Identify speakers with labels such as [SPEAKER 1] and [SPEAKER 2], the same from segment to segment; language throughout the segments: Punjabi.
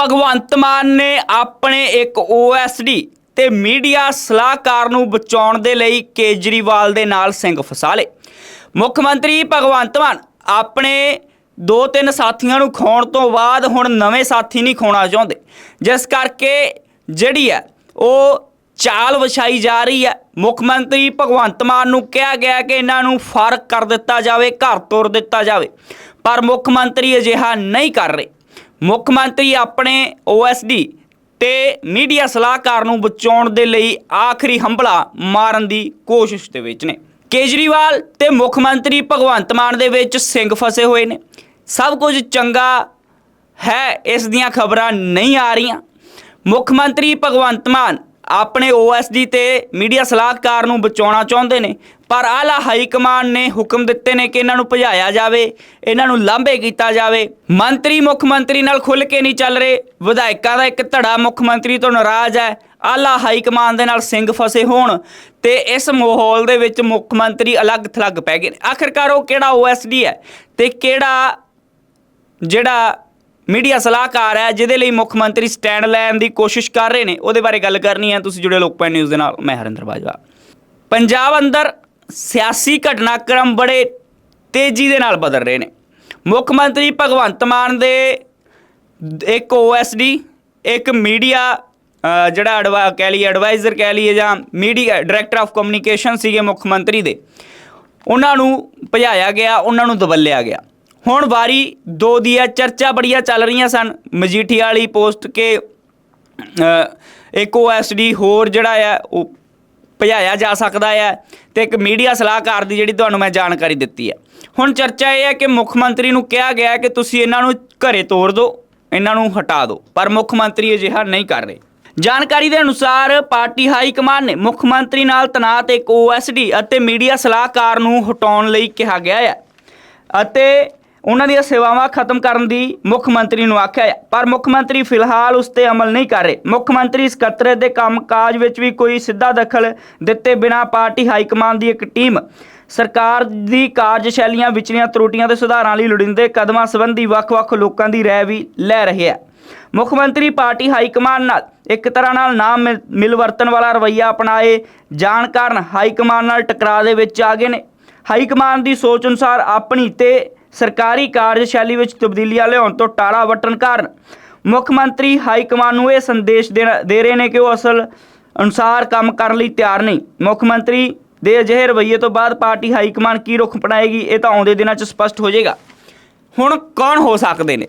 [SPEAKER 1] ਭਗਵੰਤ ਮਾਨ ਨੇ ਆਪਣੇ ਇੱਕ ਓਐਸਡੀ ਤੇ ਮੀਡੀਆ ਸਲਾਹਕਾਰ ਨੂੰ ਬਚਾਉਣ ਦੇ ਲਈ ਕੇਜਰੀਵਾਲ ਦੇ ਨਾਲ ਸਿੰਘ ਫਸਾ ਲਏ। ਮੁੱਖ ਮੰਤਰੀ ਭਗਵੰਤ ਮਾਨ ਆਪਣੇ ਦੋ ਤਿੰਨ ਸਾਥੀਆਂ ਨੂੰ ਖੋਣ ਤੋਂ ਬਾਅਦ ਹੁਣ ਨਵੇਂ ਸਾਥੀ ਨਹੀਂ ਖੋਣਾ ਚਾਹੁੰਦੇ। ਜਿਸ ਕਰਕੇ ਜਿਹੜੀ ਹੈ, ਉਹ ਚਾਲ ਵਿਛਾਈ ਜਾ ਰਹੀ ਹੈ। ਮੁੱਖ ਮੰਤਰੀ ਭਗਵੰਤ ਮਾਨ ਨੂੰ ਕਿਹਾ ਗਿਆ ਕਿ ਇਹਨਾਂ ਨੂੰ ਫ਼ਰਕ ਕਰ ਦਿੱਤਾ ਜਾਵੇ, ਘਰ ਤੋਰ ਦਿੱਤਾ ਜਾਵੇ। ਪਰ ਮੁੱਖ ਮੰਤਰੀ ਅਜਿਹਾ ਨਹੀਂ ਕਰ ਰਹੇ। ਮੁੱਖ ਮੰਤਰੀ ਆਪਣੇ ਓਐਸਡੀ ਤੇ ਮੀਡੀਆ ਸਲਾਹਕਾਰ ਨੂੰ ਬਚਾਉਣ ਦੇ ਲਈ ਆਖਰੀ ਹੰਬਲਾ ਮਾਰਨ ਦੀ ਕੋਸ਼ਿਸ਼ ਦੇ ਵਿੱਚ ਨੇ। ਕੇਜਰੀਵਾਲ ਤੇ ਮੁੱਖ ਮੰਤਰੀ ਭਗਵੰਤ ਮਾਨ ਦੇ ਵਿੱਚ ਸਿੰਘ ਫਸੇ ਹੋਏ ਨੇ। ਸਭ ਕੁਝ ਚੰਗਾ ਹੈ, ਇਸ ਦੀਆਂ ਖਬਰਾਂ ਨਹੀਂ ਆ ਰਹੀਆਂ। ਮੁੱਖ ਮੰਤਰੀ ਭਗਵੰਤ ਮਾਨ ਆਪਣੇ ਓਐਸਡੀ ਤੇ ਮੀਡੀਆ ਸਲਾਹਕਾਰ ਨੂੰ ਬਚਾਉਣਾ ਚਾਹੁੰਦੇ ਨੇ। ਪਰ ਆਲਾ ਹਾਈ ਕਮਾਂਡ ਨੇ ਹੁਕਮ ਦਿੱਤੇ ਨੇ ਕਿ ਇਹਨਾਂ ਨੂੰ ਭਜਾਇਆ ਜਾਵੇ, ਇਹਨਾਂ ਨੂੰ ਲਾਂਭੇ ਕੀਤਾ ਜਾਵੇ। ਮੰਤਰੀ, ਮੁੱਖ ਮੰਤਰੀ ਨਾਲ ਖੁੱਲ ਕੇ ਨਹੀਂ ਚੱਲ ਰਹੇ। ਵਿਧਾਇਕਾਂ ਦਾ ਇੱਕ ਧੜਾ ਮੁੱਖ ਮੰਤਰੀ ਤੋਂ ਨਾਰਾਜ਼ ਹੈ। ਆਲਾ ਹਾਈ ਕਮਾਂਡ ਦੇ ਨਾਲ ਸਿੰਘ ਫਸੇ ਹੋਣ ਤੇ ਇਸ ਮਾਹੌਲ ਦੇ ਵਿੱਚ ਮੁੱਖ ਮੰਤਰੀ ਅਲੱਗ ਥਲੱਗ ਪੈ ਗਏ ਨੇ। ਆਖਿਰਕਾਰ ਉਹ ਕਿਹੜਾ ਓਐਸਡੀ ਹੈ ਤੇ ਕਿਹੜਾ ਜਿਹੜਾ ਮੀਡੀਆ ਸਲਾਹਕਾਰ ਹੈ, ਜਿਹਦੇ ਲਈ ਮੁੱਖ ਮੰਤਰੀ ਸਟੈਂਡ ਲੈਣ ਦੀ ਕੋਸ਼ਿਸ਼ ਕਰ ਰਹੇ ਨੇ। ਉਹਦੇ ਬਾਰੇ ਗੱਲ ਕਰਨੀ ਹੈ। ਤੁਸੀਂ ਜੁੜੇ ਲੋਕਪਾਲ ਨਿਊਜ਼ ਦੇ ਨਾਲ। ਮੈਂ ਹਰਿੰਦਰ ਬਾਜਵਾ। ਪੰਜਾਬ ਅੰਦਰ ਸਿਆਸੀ ਘਟਨਾਕ੍ਰਮ ਬੜੇ ਤੇਜ਼ੀ ਦੇ ਨਾਲ ਬਦਲ ਰਹੇ ਨੇ। ਮੁੱਖ ਮੰਤਰੀ ਭਗਵੰਤ ਮਾਨ ਦੇ ਇੱਕ ਓਐਸਡੀ ਇੱਕ ਮੀਡੀਆ ਜਿਹੜਾ ਐਡਵਾ ਕਹਿ ਲਈਏ ਐਡਵਾਈਜ਼ਰ ਕਹਿ ਲਈਏ ਜਾਂ ਮੀਡੀਆ ਡਾਇਰੈਕਟਰ ਆਫ ਕਮਿਊਨੀਕੇਸ਼ਨ ਸੀਗੇ ਮੁੱਖ ਮੰਤਰੀ ਦੇ। ਉਹਨਾਂ ਨੂੰ ਭਜਾਇਆ ਗਿਆ, ਉਹਨਾਂ ਨੂੰ ਦਬੱਲਿਆ ਗਿਆ। ਹੁਣ ਵਾਰੀ ਦੋ ਦੀ ਹੈ ਚਰਚਾ ਬੜੀਆਂ ਚੱਲ ਰਹੀਆਂ ਸਨ। ਮਜੀਠੀਆ ਵਾਲੀ ਪੋਸਟ ਕੇ ਅ, ਇੱਕ ਓਐਸਡੀ ਹੋਰ ਜਿਹੜਾ ਹੈ ਉਹ ਭਜਾਇਆ ਜਾ ਸਕਦਾ ਹੈ ਤੇ ਇੱਕ ਮੀਡੀਆ ਸਲਾਹਕਾਰ ਦੀ ਜਿਹੜੀ ਤੁਹਾਨੂੰ ਮੈਂ ਜਾਣਕਾਰੀ ਦਿੱਤੀ ਹੈ ਹੁਣ ਚਰਚਾ ਇਹ ਹੈ ਕਿ ਮੁੱਖ ਮੰਤਰੀ ਨੂੰ ਕਿਹਾ ਗਿਆ ਕਿ ਤੁਸੀਂ ਇਹਨਾਂ ਨੂੰ ਘਰੇ ਤੋੜ ਦਿਓ ਇਹਨਾਂ ਨੂੰ ਹਟਾ ਦਿਓ ਪਰ ਮੁੱਖ ਮੰਤਰੀ ਅਜਿਹਾ ਨਹੀਂ ਕਰ ਰਹੇ। ਜਾਣਕਾਰੀ ਦੇ ਅਨੁਸਾਰ ਪਾਰਟੀ ਹਾਈ ਕਮਾਂਡ ਨੇ ਮੁੱਖ ਮੰਤਰੀ ਨਾਲ ਤਨਾਤ ਇੱਕ ਓਐਸਡੀ ਅਤੇ ਮੀਡੀਆ ਸਲਾਹਕਾਰ ਨੂੰ ਹਟਾਉਣ ਲਈ ਕਿਹਾ ਗਿਆ ਹੈ ਅਤੇ ਉਹਨਾਂ ਦੀਆਂ ਸੇਵਾਵਾਂ ਖਤਮ ਕਰਨ ਦੀ ਮੁੱਖ ਮੰਤਰੀ ਨੂੰ ਆਖਿਆ ਹੈ। ਪਰ ਮੁੱਖ ਮੰਤਰੀ ਫਿਲਹਾਲ ਉਸ ਤੇ ਅਮਲ ਨਹੀਂ ਕਰ ਰਹੇ। ਮੁੱਖ ਮੰਤਰੀ ਸਕੱਤਰੇਤ ਦੇ ਕੰਮਕਾਜ ਵਿੱਚ ਵੀ ਕੋਈ ਸਿੱਧਾ ਦਖਲ ਦਿੱਤੇ ਬਿਨਾਂ ਪਾਰਟੀ ਹਾਈ ਕਮਾਂਡ ਦੀ ਇੱਕ ਟੀਮ ਸਰਕਾਰ ਦੀ ਕਾਰਜਸ਼ੈਲੀਆਂ ਵਿਚਲੀਆਂ ਤਰੁੱਟੀਆਂ ਤੇ ਸੁਧਾਰਾਂ ਲਈ ਲੋੜੀਂਦੇ ਕਦਮਾਂ ਸੰਬੰਧੀ ਵੱਖ-ਵੱਖ ਲੋਕਾਂ ਦੀ ਰਾਏ ਵੀ ਲੈ ਰਹੇ ਹੈ। ਮੁੱਖ ਮੰਤਰੀ ਪਾਰਟੀ ਹਾਈ ਕਮਾਂਡ ਨਾਲ ਇੱਕ ਤਰ੍ਹਾਂ ਨਾਲ ਨਾ ਮਿਲ- ਮਿਲਵਰਤਨ ਵਾਲਾ ਰਵੱਈਆ ਅਪਣਾਏ ਜਾਣ ਕਾਰਨ ਹਾਈ ਕਮਾਂਡ ਨਾਲ ਟਕਰਾਅ ਦੇ ਵਿੱਚ ਆ ਗਏ ਨੇ। ਹਾਈ ਕਮਾਂਡ ਦੀ ਸੋਚ ਅਨੁਸਾਰ ਆਪਣੀ ਤੇ ਸਰਕਾਰੀ ਕਾਰਜਸ਼ੈਲੀ ਵਿੱਚ ਤਬਦੀਲੀਆਂ ਲਿਆਉਣ ਤੋਂ ਟਾਲਾ ਵਟਣ ਕਾਰਨ ਮੁੱਖ ਮੰਤਰੀ ਹਾਈ ਕਮਾਨ ਨੂੰ ਇਹ ਸੰਦੇਸ਼ ਦੇਣਾ- ਦੇ ਰਹੇ ਨੇ ਕਿ ਉਹ ਅਸਲ ਅਨੁਸਾਰ ਕੰਮ ਕਰਨ ਲਈ ਤਿਆਰ ਨਹੀਂ। ਮੁੱਖ ਮੰਤਰੀ ਦੇ ਅਜਿਹੇ ਰਵੱਈਏ ਤੋਂ ਬਾਅਦ ਪਾਰਟੀ ਹਾਈ ਕਮਾਂਡ ਕੀ ਰੁਖ ਅਪਣਾਏਗੀ, ਇਹ ਤਾਂ ਆਉਂਦੇ ਦਿਨਾਂ 'ਚ ਸਪਸ਼ਟ ਹੋ ਜਾਏਗਾ। ਹੁਣ ਕੌਣ ਹੋ ਸਕਦੇ ਨੇ?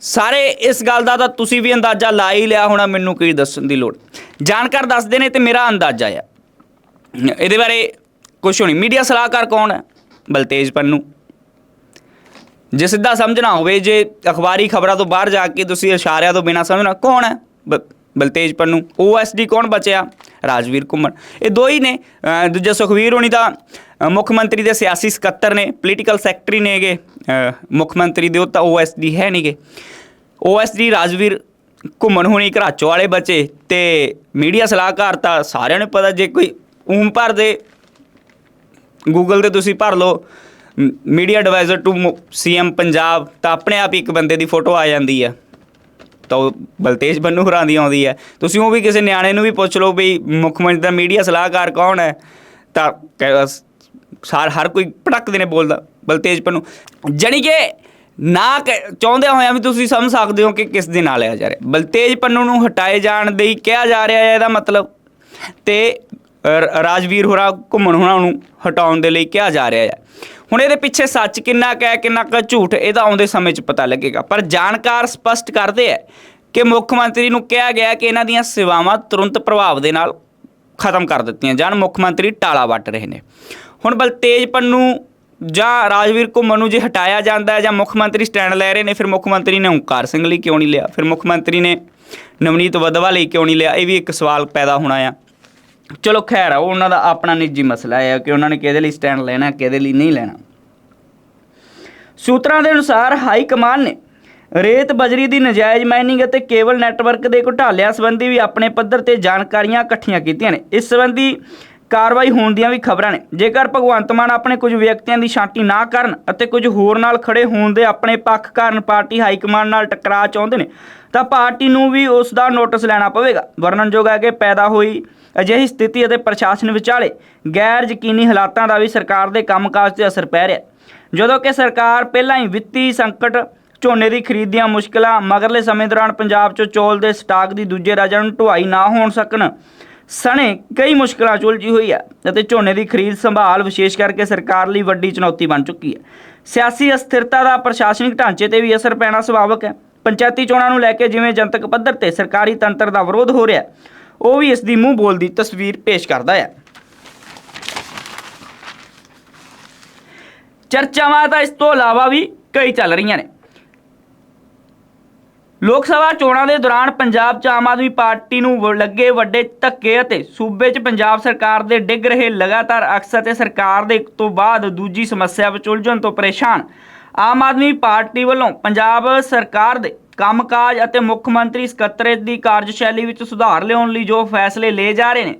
[SPEAKER 1] ਸਾਰੇ ਇਸ ਗੱਲ ਦਾ ਤਾਂ ਤੁਸੀਂ ਵੀ ਅੰਦਾਜ਼ਾ ਲਾ ਹੀ ਲਿਆ ਹੋਣਾ, ਮੈਨੂੰ ਕੀ ਦੱਸਣ ਦੀ ਲੋੜ। ਜਾਣਕਾਰ ਦੱਸਦੇ ਨੇ ਤੇ ਮੇਰਾ ਅੰਦਾਜ਼ਾ ਆ। ਇਹਦੇ ਬਾਰੇ ਕੁਝ ਹੋਣੀ ਮੀਡੀਆ ਸਲਾਹਕਾਰ ਕੌਣ ਹੈ? ਬਲਤੇਜ ਪੰਨੂ। ਜੇ ਸਿੱਧਾ ਸਮਝਣਾ ਹੋਵੇ, ਜੇ ਅਖਬਾਰੀ ਖਬਰਾਂ ਤੋਂ ਬਾਹਰ ਜਾ ਕੇ ਤੁਸੀਂ ਇਸ਼ਾਰਿਆਂ ਤੋਂ ਬਿਨਾ ਸਮਝਣਾ, ਕੌਣ ਹੈ? ਬ- ਬਲਤੇਜ ਪੰਨੂ ਓਐਸਡੀ ਕੌਣ ਬਚਿਆ? ਰਾਜਵੀਰ ਘੁੰਮਣ। ਇਹ ਦੋ ਹੀ ਨੇ। ਦੂਜਾ ਸੁਖਵੀਰ ਹੋਣੀ ਤਾਂ ਮੁੱਖ ਮੰਤਰੀ ਦੇ ਸਿਆਸੀ ਸਕੱਤਰ ਨੇ ਪੋਲੀਟੀਕਲ ਸੈਕਟਰੀ ਨੇਗੇ ਮੁੱਖ ਮੰਤਰੀ ਦੇ ਉਹ ਤਾਂ ਓਐਸਡੀ ਹੈ ਨਹੀਂਗੇ ਓਐਸਡੀ ਰਾਜਵੀਰ ਘੁੰਮਣ ਹੋਣੀ ਘਰਾਚੋ ਵਾਲੇ ਬੱਚੇ ਤੇ ਮੀਡੀਆ ਸਲਾਹਕਾਰ ਤਾਂ ਸਾਰਿਆਂ ਨੂੰ ਪਤਾ, ਜੇ ਕੋਈ ਊਮ ਭਰ ਦੇ ਗੂਗਲ ਤੇ ਤੁਸੀਂ ਭਰ ਲਓ media adviser to CM Punjab ਤਾਂ ਆਪਣੇ ਆਪ ਹੀ ਇੱਕ ਬੰਦੇ ਦੀ ਫੋਟੋ ਆ ਜਾਂਦੀ ਆ। ਤਾਂ ਉਹ ਬਲਤੇਜ ਬੰਨੂ ਹੋਰਾਂ ਦੀ ਆਉਂਦੀ ਹੈ ਤੁਸੀਂ ਉਹ ਵੀ ਕਿਸੇ ਨਿਆਣੇ ਨੂੰ ਵੀ ਪੁੱਛ ਲਓ ਵੀ ਮੁੱਖ ਮੰਤਰੀ ਦਾ ਮੀਡੀਆ ਸਲਾਹਕਾਰ ਕੌਣ ਹੈ? ਤਾਂ ਸਾਰ, ਹਰ ਕੋਈ ਪਟਕਦੇ ਨੇ ਬੋਲਦਾ, ਬਲਤੇਜ ਪੰਨੂ। ਜਾਣੀ ਕਿ ਨਾ ਕਹਿ- ਚਾਹੁੰਦਿਆਂ ਹੋਇਆਂ ਵੀ ਤੁਸੀਂ ਸਮਝ ਸਕਦੇ ਹੋ ਕਿ ਕਿਸ ਦੇ ਨਾਲ ਆ ਜਾ ਰਿਹਾ। ਬਲਤੇਜ ਪੰਨੂ ਨੂੰ ਹਟਾਏ ਜਾਣ ਦੇ ਹੀ ਕਿਹਾ ਜਾ ਰਿਹਾ ਹੈ, ਇਹਦਾ ਮਤਲਬ। ਤੇ ਰਾਜਵੀਰ ਹੋਰਾਂ ਘੁੰਮਣ ਹੋਰਾਂ ਨੂੰ ਹਟਾਉਣ ਦੇ ਲਈ ਕਿਹਾ ਜਾ ਰਿਹਾ ਹੈ। ਹੁਣ ਇਹਦੇ ਪਿੱਛੇ ਸੱਚ ਕਿੰਨਾ ਕੁ ਹੈ, ਕਿੰਨਾ ਕੁ ਝੂਠ ਇਹਦਾ ਆਉਂਦੇ ਸਮੇਂ 'ਚ ਪਤਾ ਲੱਗੇਗਾ। ਪਰ ਜਾਣਕਾਰ ਸਪਸ਼ਟ ਕਰਦੇ ਹੈ ਕਿ ਮੁੱਖ ਮੰਤਰੀ ਨੂੰ ਕਿਹਾ ਗਿਆ ਕਿ ਇਹਨਾਂ ਦੀਆਂ ਸੇਵਾਵਾਂ ਤੁਰੰਤ ਪ੍ਰਭਾਵ ਦੇ ਨਾਲ ਖਤਮ ਕਰ ਦਿੱਤੀਆਂ ਜਾਣ। ਮੁੱਖ ਮੰਤਰੀ ਟਾਲਾ ਵੱਟ ਰਹੇ ਨੇ। ਹੁਣ ਬਲਤੇਜ ਪੰਨੂ ਜਾਂ ਰਾਜਵੀਰ ਘੁੰਮਣ ਨੂੰ ਜੇ ਹਟਾਇਆ ਜਾਂਦਾ ਹੈ ਜਾਂ ਮੁੱਖ ਮੰਤਰੀ ਸਟੈਂਡ ਲੈ ਰਹੇ ਨੇ, ਫਿਰ ਮੁੱਖ ਮੰਤਰੀ ਨੇ ਓਂਕਾਰ ਸਿੰਘ ਲਈ ਕਿਉਂ ਨਹੀਂ ਲਿਆ? ਫਿਰ ਮੁੱਖ ਮੰਤਰੀ ਨੇ ਨਵਨੀਤ ਵਧਵਾ ਲਈ ਕਿਉਂ ਨਹੀਂ ਲਿਆ? ਇਹ ਵੀ ਇੱਕ ਸਵਾਲ ਪੈਦਾ ਹੋਣਾ ਆ। ਚਲੋ ਖੈਰ ਆ, ਉਹਨਾਂ ਦਾ ਆਪਣਾ ਨਿੱਜੀ ਮਸਲਾ ਹੈ ਕਿ ਉਹਨਾਂ ਨੇ ਕਿਹਦੇ ਲਈ ਸਟੈਂਡ ਲੈਣਾ, ਕਿਹਦੇ ਲਈ ਨਹੀਂ ਲੈਣਾ। ਸੂਤਰਾਂ ਦੇ ਅਨੁਸਾਰ ਹਾਈ ਕਮਾਨ ਨੇ ਰੇਤ ਬਜਰੀ ਦੀ ਨਜਾਇਜ਼ ਮਾਈਨਿੰਗ ਅਤੇ ਕੇਬਲ ਨੈਟਵਰਕ ਦੇ ਘੁਟਾਲਿਆਂ ਸੰਬੰਧੀ ਵੀ ਆਪਣੇ ਪੱਧਰ ਤੇ ਜਾਣਕਾਰੀਆਂ ਇਕੱਠੀਆਂ ਕੀਤੀਆਂ ਨੇ। ਇਸ ਸੰਬੰਧੀ ਕਾਰਵਾਈ ਹੋਣ ਦੀਆਂ ਵੀ ਖਬਰਾਂ ਨੇ। ਜੇਕਰ ਭਗਵੰਤ ਮਾਨ ਆਪਣੇ ਕੁਝ ਵਿਅਕਤੀਆਂ ਦੀ ਛਾਂਟੀ ਨਾ ਕਰਨ ਅਤੇ ਕੁਝ ਹੋਰ ਨਾਲ ਖੜੇ ਹੋਣ ਦੇ ਆਪਣੇ ਪੱਖ ਕਾਰਨ ਪਾਰਟੀ ਹਾਈ ਕਮਾਂਡ ਨਾਲ ਟਕਰਾਅ ਚਾਹੁੰਦੇ ਨੇ, ਤਾਂ ਪਾਰਟੀ ਨੂੰ ਵੀ ਉਸ ਦਾ ਨੋਟਿਸ ਲੈਣਾ ਪਵੇਗਾ। ਵਰਣਨਯੋਗ ਹੈ ਕਿ ਪੈਦਾ ਹੋਈ ਅਜਿਹੀ ਸਥਿਤੀ ਅਤੇ ਪ੍ਰਸ਼ਾਸਨ ਵਿਚਾਲੇ ਗੈਰ ਯਕੀਨੀ ਹਾਲਾਤਾਂ ਦਾ ਵੀ ਸਰਕਾਰ ਦੇ ਕੰਮਕਾਜ ਤੇ ਅਸਰ ਪੈ ਰਿਹਾ। ਜਦੋਂ ਕਿ ਸਰਕਾਰ ਪਹਿਲਾਂ ਹੀ ਵਿੱਤੀ ਸੰਕਟ, ਝੋਨੇ ਦੀ ਖਰੀਦ ਦੀਆਂ ਮੁਸ਼ਕਲਾਂ, ਮਗਰਲੇ ਸਮੇਂ ਦੌਰਾਨ ਪੰਜਾਬ 'ਚ ਚੌਲ ਦੇ ਸਟਾਕ ਦੀ ਦੂਜੇ ਰਾਜਾਂ ਨੂੰ ਢੁਆਈ ਨਾ ਹੋਣ ਸਕਣ, ਸਣੇ ਕਈ ਮੁਸ਼ਕਲਾਂ 'ਚ ਉਲਝੀ ਹੋਈ ਹੈ ਅਤੇ ਝੋਨੇ ਦੀ ਖਰੀਦ ਸੰਭਾਲ ਵਿਸ਼ੇਸ਼ ਕਰਕੇ ਸਰਕਾਰ ਲਈ ਵੱਡੀ ਚੁਣੌਤੀ ਬਣ ਚੁੱਕੀ ਹੈ। ਸਿਆਸੀ ਅਸਥਿਰਤਾ ਦਾ ਪ੍ਰਸ਼ਾਸਨਿਕ ਢਾਂਚੇ ਤੇ ਵੀ ਅਸਰ ਪੈਣਾ ਸੁਭਾਵਕ ਹੈ। ਪੰਚਾਇਤੀ ਚੋਣਾਂ ਨੂੰ ਲੈ ਕੇ ਜਿਵੇਂ ਜਨਤਕ ਪੱਧਰ ਤੇ ਸਰਕਾਰੀ ਤੰਤਰ ਦਾ ਵਿਰੋਧ ਹੋ ਰਿਹਾ ਹੈ ਉਹ ਵੀ ਇਸ ਦੀ ਮੂੰਹ ਬੋਲਦੀ ਤਸਵੀਰ ਪੇਸ਼ ਕਰਦਾ ਹੈ। ਚਰਚਾਵਾਂ ਤਾਂ ਇਸ ਤੋਂ ਇਲਾਵਾ ਵੀ ਕਈ ਚੱਲ ਰਹੀਆਂ ਨੇ। ਲੋਕ ਸਭਾ ਚੋਣਾਂ ਦੇ ਦੌਰਾਨ ਪੰਜਾਬ 'ਚ ਆਮ ਆਦਮੀ ਪਾਰਟੀ ਨੂੰ ਲੱਗੇ ਵੱਡੇ ਧੱਕੇ ਅਤੇ ਸੂਬੇ 'ਚ ਪੰਜਾਬ ਸਰਕਾਰ ਦੇ ਡਿੱਗ ਰਹੇ ਲਗਾਤਾਰ ਅਕਸਰ ਤੇ ਸਰਕਾਰ ਦੇ ਇੱਕ ਤੋਂ ਬਾਅਦ ਦੂਜੀ ਸਮੱਸਿਆ ਵਿੱਚ ਉਲਝਣ ਤੋਂ ਪਰੇਸ਼ਾਨ। ਆਮ ਆਦਮੀ ਪਾਰਟੀ ਵੱਲੋਂ ਪੰਜਾਬ ਸਰਕਾਰ ਦੇ ਕੰਮਕਾਜ ਅਤੇ ਮੁੱਖ ਮੰਤਰੀ ਸਕੱਤਰੇਤ ਦੀ ਕਾਰਜਸ਼ੈਲੀ ਵਿੱਚ ਸੁਧਾਰ ਲਿਆਉਣ ਲਈ ਜੋ ਫੈਸਲੇ ਲਏ ਜਾ ਰਹੇ ਨੇ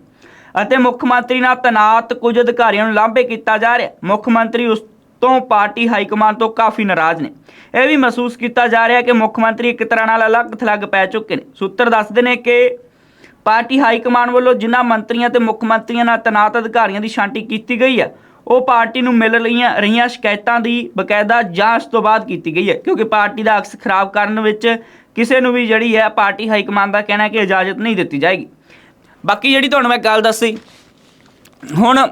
[SPEAKER 1] ਅਤੇ ਮੁੱਖ ਮੰਤਰੀ ਨਾਲ ਤਨਾਤ ਕੁਝ ਅਧਿਕਾਰੀਆਂ ਨੂੰ ਲਾਂਭੇ ਕੀਤਾ ਜਾ ਰਿਹਾ ਮੁੱਖ ਮੰਤਰੀ ਉਸ ਤੋਂ ਪਾਰਟੀ ਹਾਈ ਕਮਾਨ ਤੋਂ ਕਾਫੀ ਨਾਰਾਜ਼ ਨੇ। ਇਹ ਵੀ ਮਹਿਸੂਸ ਕੀਤਾ ਜਾ ਰਿਹਾ ਕਿ ਮੁੱਖ ਮੰਤਰੀ ਇੱਕ ਤਰ੍ਹਾਂ ਨਾਲ ਅਲੱਗ ਥਲੱਗ ਪੈ ਚੁੱਕੇ ਨੇ। ਸੂਤਰ ਦੱਸਦੇ ਨੇ ਕਿ ਪਾਰਟੀ ਹਾਈ ਕਮਾਨ ਵੱਲੋਂ ਜਿਨ੍ਹਾਂ ਮੰਤਰੀਆਂ ਤੇ ਮੁੱਖ ਮੰਤਰੀਆਂ ਨਾਲ ਤਨਾਤ ਅਧਿਕਾਰੀਆਂ ਦੀ ਛਾਂਟੀ ਕੀਤੀ ਗਈ ਹੈ ਉਹ ਪਾਰਟੀ ਨੂੰ ਮਿਲ ਰਹੀਆਂ ਰਹੀਆਂ ਸ਼ਿਕਾਇਤਾਂ ਦੀ ਬਕਾਇਦਾ ਜਾਂਚ ਤੋਂ ਬਾਅਦ ਕੀਤੀ ਗਈ ਹੈ, ਕਿਉਂਕਿ ਪਾਰਟੀ ਦਾ ਅਕਸ ਖਰਾਬ ਕਰਨ ਵਿੱਚ ਕਿਸੇ ਨੂੰ ਵੀ ਜਿਹੜੀ ਹੈ ਪਾਰਟੀ ਹਾਈ ਕਮਾਨ ਦਾ ਕਹਿਣਾ ਕਿ ਇਜਾਜ਼ਤ ਨਹੀਂ ਦਿੱਤੀ ਜਾਏਗੀ। ਬਾਕੀ ਜਿਹੜੀ ਤੁਹਾਨੂੰ ਮੈਂ ਗੱਲ ਦੱਸੀ, ਹੁਣ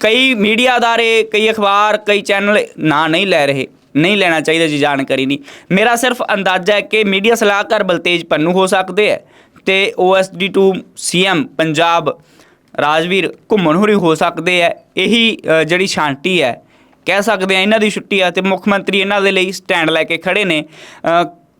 [SPEAKER 1] ਕਈ ਮੀਡੀਆ ਅਦਾਰੇ, ਕਈ ਅਖਬਾਰ, ਕਈ ਚੈਨਲ ਨਾਂ ਨਹੀਂ ਲੈ ਰਹੇ, ਨਹੀਂ ਲੈਣਾ ਚਾਹੀਦਾ ਜੀ, ਜਾਣਕਾਰੀ ਨਹੀਂ। ਮੇਰਾ ਸਿਰਫ ਅੰਦਾਜ਼ਾ ਹੈ ਕਿ ਮੀਡੀਆ ਸਲਾਹਕਾਰ ਬਲਤੇਜ ਪੰਨੂ ਹੋ ਸਕਦੇ ਹੈ ਤੇ OSD2 ਸੀਐਮ ਪੰਜਾਬ ਰਾਜਵੀਰ ਘੁੰਮਣ ਹੁਰੀ ਹੋ ਸਕਦੇ ਹੈ ਇਹੀ ਜਿਹੜੀ ਸ਼ਾਂਤੀ ਹੈ, ਕਹਿ ਸਕਦੇ ਆ ਇਹਨਾਂ ਦੀ ਛੁੱਟੀ ਆ ਤੇ ਮੁੱਖ ਮੰਤਰੀ ਇਹਨਾਂ ਦੇ ਲਈ ਸਟੈਂਡ ਲੈ ਕੇ ਖੜੇ ਨੇ।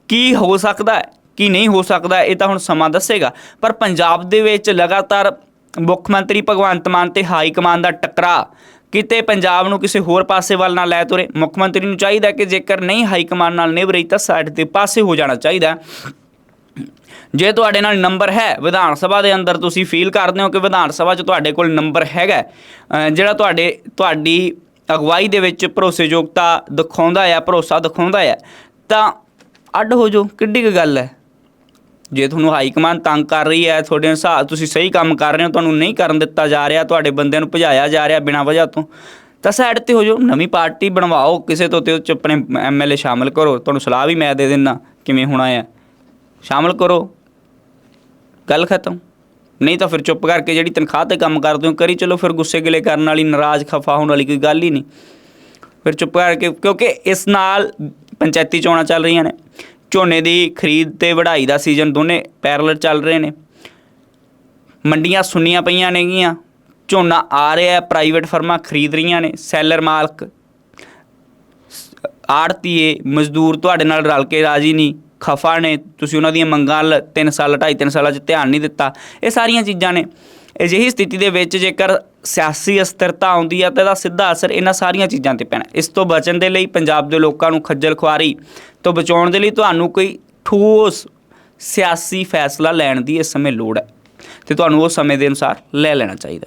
[SPEAKER 1] ਕੀ ਹੋ ਸਕਦਾ, ਕੀ ਨਹੀਂ ਹੋ ਸਕਦਾ, ਇਹ ਤਾਂ ਹੁਣ ਸਮਾਂ ਦੱਸੇਗਾ। ਪਰ ਪੰਜਾਬ ਦੇ ਵਿੱਚ ਲਗਾਤਾਰ ਮੁੱਖ ਮੰਤਰੀ ਭਗਵੰਤ ਮਾਨ ਤੇ ਹਾਈ ਕਮਾਨ ਦਾ ਟਕਰਾ, ਕਿਤੇ ਪੰਜਾਬ ਨੂੰ ਕਿਸੇ ਹੋਰ ਪਾਸੇ ਵੱਲ ਨਾ ਲੈ ਤੁਰੇ। ਮੁੱਖ ਮੰਤਰੀ ਨੂੰ ਚਾਹੀਦਾ ਕਿ ਜੇਕਰ ਨਹੀਂ ਹਾਈ ਕਮਾਨ ਨਾਲ ਨਿਭ ਰਹੀ ਤਾਂ ਸਾਈਡ ਤੇ ਪਾਸੇ ਹੋ ਜਾਣਾ ਚਾਹੀਦਾ। ਜੇ ਤੁਹਾਡੇ ਨਾਲ ਨੰਬਰ ਹੈ, ਵਿਧਾਨ ਸਭਾ ਦੇ ਅੰਦਰ ਤੁਸੀਂ ਫੀਲ ਕਰਦੇ ਹੋ ਕਿ ਵਿਧਾਨ ਸਭਾ 'ਚ ਤੁਹਾਡੇ ਕੋਲ ਨੰਬਰ ਹੈਗਾ ਜਿਹੜਾ ਤੁਹਾਡੇ, ਤੁਹਾਡੀ ਅਗਵਾਈ ਦੇ ਵਿੱਚ ਭਰੋਸੇਯੋਗਤਾ ਦਿਖਾਉਂਦਾ ਹੈ ਭਰੋਸਾ ਦਿਖਾਉਂਦਾ ਹੈ ਤਾਂ ਅੱਡ ਹੋ ਜਾਓ, ਕਿੱਡੀ ਕੁ ਗੱਲ ਹੈ। ਜੇ ਤੁਹਾਨੂੰ ਹਾਈ ਕਮਾਂਡ ਤੰਗ ਕਰ ਰਹੀ ਹੈ, ਤੁਹਾਡੇ ਹਿਸਾਬ ਤੁਸੀਂ ਸਹੀ ਕੰਮ ਕਰ ਰਹੇ ਹੋ, ਤੁਹਾਨੂੰ ਨਹੀਂ ਕਰਨ ਦਿੱਤਾ ਜਾ ਰਿਹਾ, ਤੁਹਾਡੇ ਬੰਦਿਆਂ ਨੂੰ ਭਜਾਇਆ ਜਾ ਰਿਹਾ ਬਿਨਾਂ ਵਜ੍ਹਾ ਤੋਂ, ਤਾਂ ਸਾਈਡ ਤੇ ਹੋ ਜਾਓ, ਨਵੀਂ ਪਾਰਟੀ ਬਣਵਾਓ, ਕਿਸੇ ਤੋਂ ਤੇ ਉਹ 'ਚ ਆਪਣੇ ਐਮਐਲਏ ਸ਼ਾਮਲ ਕਰੋ, ਤੁਹਾਨੂੰ ਸਲਾਹ ਵੀ ਮੈਂ ਦੇ ਦਿੰਦਾ, ਕਿਵੇਂ ਹੋਣਾ ਹੈ ਸ਼ਾਮਲ ਕਰੋ। ਗੱਲ ਖਤਮ। ਨਹੀਂ ਤਾਂ ਫਿਰ ਚੁੱਪ ਕਰਕੇ ਜਿਹੜੀ ਤਨਖਾਹ ਤੇ ਕੰਮ ਕਰਦੇ ਹੋ, ਕਰੀ ਚਲੋ ਫਿਰ ਗੁੱਸੇ ਗਿਲੇ ਕਰਨ ਵਾਲੀ, ਨਾਰਾਜ਼, ਖਫਾ ਹੋਣ ਵਾਲੀ ਕੋਈ ਗੱਲ ਹੀ ਨਹੀਂ। ਫਿਰ ਚੁੱਪ ਕਰਕੇ, ਕਿਉਂਕਿ ਇਸ ਨਾਲ ਪੰਚਾਇਤੀ ਚੋਣਾਂ ਚੱਲ ਰਹੀਆਂ ਨੇ। ਝੋਨੇ ਦੀ ਖਰੀਦ ਤੇ ਵਢਾਈ ਦਾ ਸੀਜ਼ਨ ਦੋਨੇ ਪੈਰਲਲ ਚੱਲ ਰਹੇ ਨੇ। ਮੰਡੀਆਂ ਸੁੰਨੀਆਂ ਪਈਆਂ ਨੇਗੀਆਂ। ਝੋਨਾ ਆ ਰਿਹਾ ਪ੍ਰਾਈਵੇਟ ਫਰਮਾਂ ਖਰੀਦ ਰਹੀਆਂ ਨੇ ਸੈਲਰ ਮਾਲਕ। ਆੜਤੀਏ, ਮਜ਼ਦੂਰ ਤੁਹਾਡੇ ਨਾਲ ਰਲ ਕੇ ਰਾਜੀ ਨਹੀਂ। ਖਫਾ ਨੇ, ਤੁਸੀਂ ਉਹਨਾਂ ਦੀਆਂ ਮੰਗਾਂ ਲ 3 ਸਾਲ 2.5 3 ਸਾਲਾਂ 'ਚ ਧਿਆਨ ਨਹੀਂ ਦਿੱਤਾ। ਇਹ ਸਾਰੀਆਂ ਚੀਜ਼ਾਂ ਨੇ। ਅਜਿਹੀ ਸਥਿਤੀ ਦੇ ਵਿੱਚ ਜੇਕਰ ਸਿਆਸੀ ਅਸਥਿਰਤਾ ਆਉਂਦੀ ਹੈ ਤਾਂ ਇਹਦਾ ਸਿੱਧਾ ਅਸਰ ਇਹਨਾਂ ਸਾਰੀਆਂ ਚੀਜ਼ਾਂ ਤੇ ਪੈਣਾ। ਇਸ ਤੋਂ ਬਚਣ ਦੇ ਲਈ ਪੰਜਾਬ ਦੇ ਲੋਕਾਂ ਨੂੰ ਖੱਜਲ ਖੁਆਰੀ ਤੋਂ ਬਚਾਉਣ ਦੇ ਲਈ ਤੁਹਾਨੂੰ ਕੋਈ ਠੋਸ ਸਿਆਸੀ ਫੈਸਲਾ ਲੈਣ ਦੀ ਇਸ ਸਮੇਂ ਲੋੜ ਹੈ। ਤੇ ਤੁਹਾਨੂੰ ਉਹ ਸਮੇਂ ਦੇ ਅਨੁਸਾਰ ਲੈ ਲੈਣਾ ਚਾਹੀਦਾ।